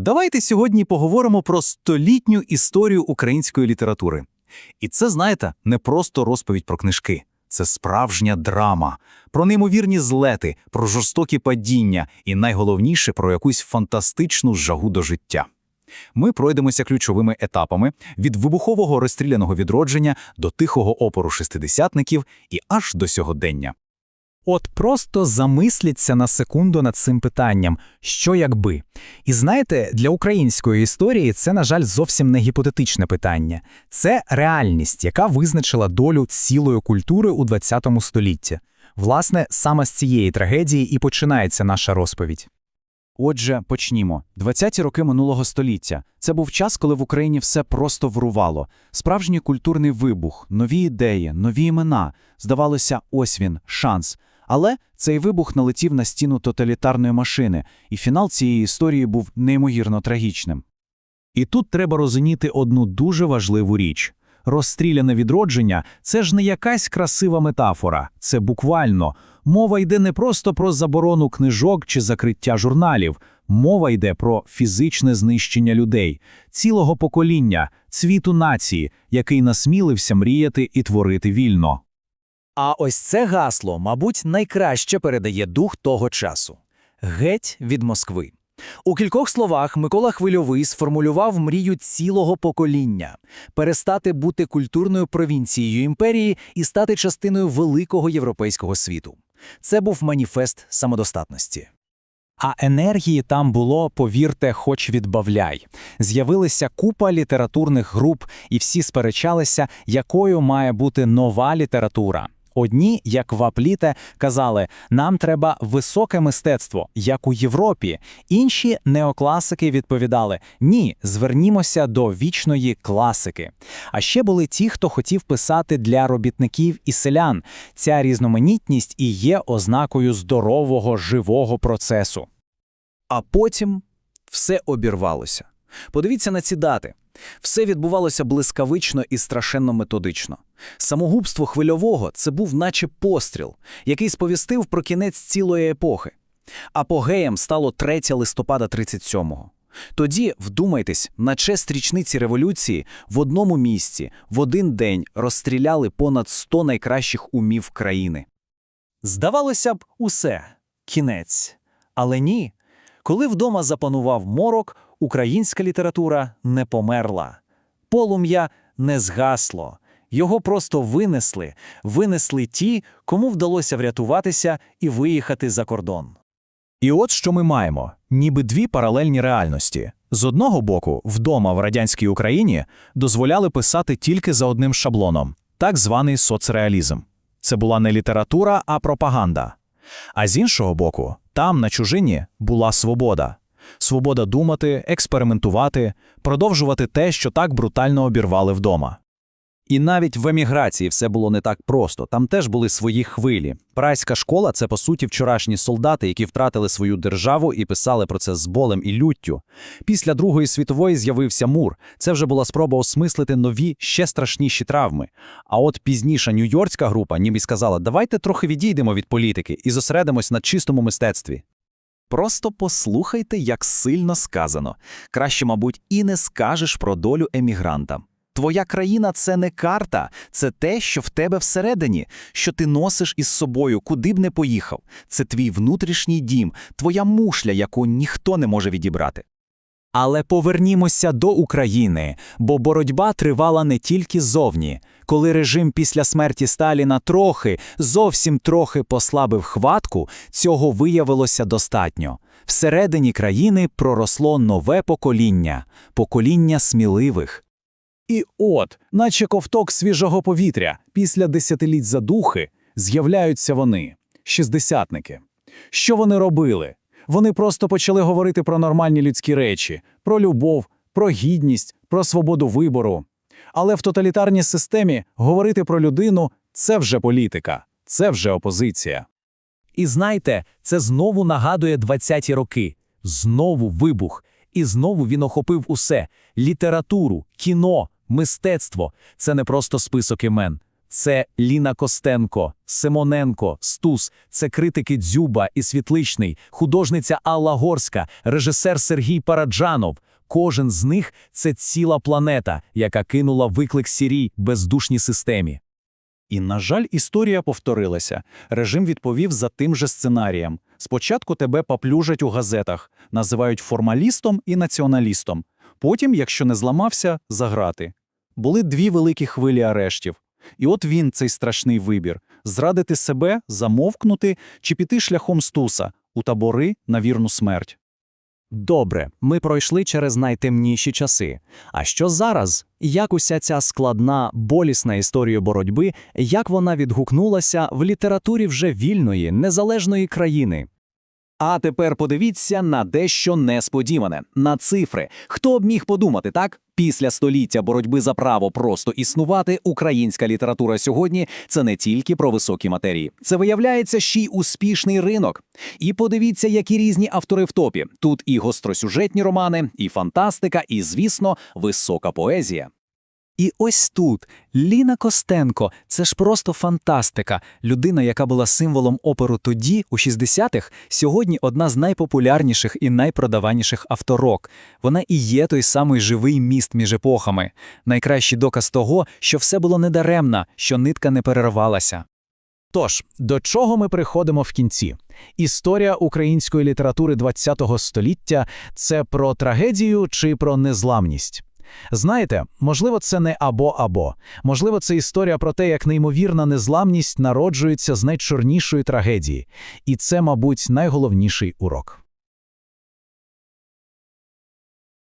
Давайте сьогодні поговоримо про столітню історію української літератури. І це, знаєте, не просто розповідь про книжки. Це справжня драма, про неймовірні злети, про жорстокі падіння і найголовніше про якусь фантастичну жагу до життя. Ми пройдемося ключовими етапами від вибухового розстріляного відродження до тихого опору шестидесятників і аж до сьогодення. От просто замисліться на секунду над цим питанням, що якби. І знаєте, для української історії це, на жаль, зовсім не гіпотетичне питання. Це реальність, яка визначила долю цілої культури у ХХ столітті. Власне, саме з цієї трагедії і починається наша розповідь. Отже, почнімо. 20-ті роки минулого століття. Це був час, коли в Україні все просто врувало. Справжній культурний вибух, нові ідеї, нові імена. Здавалося, ось він, шанс. Але цей вибух налетів на стіну тоталітарної машини, і фінал цієї історії був неймовірно трагічним. І тут треба розуміти одну дуже важливу річ. Розстріляне відродження це ж не якась красива метафора, це буквально. Мова йде не просто про заборону книжок чи закриття журналів. Мова йде про фізичне знищення людей, цілого покоління, цвіту нації, який насмілився мріяти і творити вільно. А ось це гасло, мабуть, найкраще передає дух того часу. Геть від Москви. У кількох словах Микола Хвильовий сформулював мрію цілого покоління перестати бути культурною провінцією імперії і стати частиною великого європейського світу. Це був маніфест самодостатності. А енергії там було, повірте, хоч відбавляй. З'явилася купа літературних груп, і всі сперечалися, якою має бути нова література. Одні, як Вапліте, казали, нам треба високе мистецтво, як у Європі. Інші неокласики відповідали: ні, звернімося до вічної класики. А ще були ті, хто хотів писати для робітників і селян. Ця різноманітність і є ознакою здорового живого процесу. А потім все обірвалося. Подивіться на ці дати. Все відбувалося блискавично і страшенно методично. Самогубство хвильового це був наче постріл, який сповістив про кінець цілої епохи. Апогеєм стало 3 листопада 37-го. Тоді, вдумайтесь, на честь річниці революції в одному місці в один день розстріляли понад 100 найкращих умів країни. Здавалося б, усе кінець. Але ні. Коли вдома запанував морок, українська література не померла. Полум'я не згасло. Його просто винесли, винесли ті, кому вдалося врятуватися і виїхати за кордон. І от що ми маємо: ніби дві паралельні реальності. З одного боку, вдома в радянській Україні дозволяли писати тільки за одним шаблоном, так званий соцреалізм. Це була не література, а пропаганда. А з іншого боку, там, на чужині, була свобода. Свобода думати, експериментувати, продовжувати те, що так брутально обірвали вдома. І навіть в еміграції все було не так просто. Там теж були свої хвилі. Прайська школа це по суті вчорашні солдати, які втратили свою державу і писали про це з болем і люттю. Після Другої світової з'явився мур. Це вже була спроба осмислити нові, ще страшніші травми. А от пізніша нью-йоркська група ніби сказала: давайте трохи відійдемо від політики і зосередимось на чистому мистецтві. Просто послухайте, як сильно сказано. Краще, мабуть, і не скажеш про долю емігранта. Твоя країна це не карта, це те, що в тебе всередині, що ти носиш із собою, куди б не поїхав. Це твій внутрішній дім, твоя мушля, яку ніхто не може відібрати. Але повернімося до України, бо боротьба тривала не тільки зовні. Коли режим після смерті Сталіна трохи, зовсім трохи послабив хватку, цього виявилося достатньо. Всередині країни проросло нове покоління покоління сміливих. І от, наче ковток свіжого повітря, після десятиліть задухи з'являються вони, шістдесятники. Що вони робили? Вони просто почали говорити про нормальні людські речі, про любов, про гідність, про свободу вибору. Але в тоталітарній системі говорити про людину це вже політика, це вже опозиція. І знаєте, це знову нагадує 20-ті роки, знову вибух. І знову він охопив усе: літературу, кіно, мистецтво. Це не просто список імен, Це Ліна Костенко, Симоненко, Стус, це критики Дзюба і Світличний, художниця Алла Горська, режисер Сергій Параджанов. Кожен з них це ціла планета, яка кинула виклик сірій бездушній системі. І, на жаль, історія повторилася. Режим відповів за тим же сценарієм. Спочатку тебе поплюжать у газетах, називають формалістом і націоналістом. Потім, якщо не зламався, заграти. Були дві великі хвилі арештів. І от він, цей страшний вибір – зрадити себе, замовкнути чи піти шляхом стуса у табори на вірну смерть. Добре, ми пройшли через найтемніші часи. А що зараз? Як уся ця складна, болісна історія боротьби, як вона відгукнулася в літературі вже вільної, незалежної країни? А тепер подивіться на дещо несподіване на цифри. Хто б міг подумати, так? Після століття боротьби за право просто існувати, українська література сьогодні це не тільки про високі матерії. Це виявляється ще й успішний ринок. І подивіться, які різні автори в топі. Тут і гостросюжетні романи, і фантастика, і, звісно, висока поезія. І ось тут Ліна Костенко це ж просто фантастика. Людина, яка була символом оперу тоді, у 60-х, сьогодні одна з найпопулярніших і найпродаваніших авторок. Вона і є той самий живий міст між епохами. Найкращий доказ того, що все було недаремно, що нитка не перервалася. Тож, до чого ми приходимо в кінці? Історія української літератури ХХ століття це про трагедію чи про незламність? Знаєте, можливо, це не або-або. Можливо, це історія про те, як неймовірна незламність народжується з найчорнішої трагедії. І це, мабуть, найголовніший урок.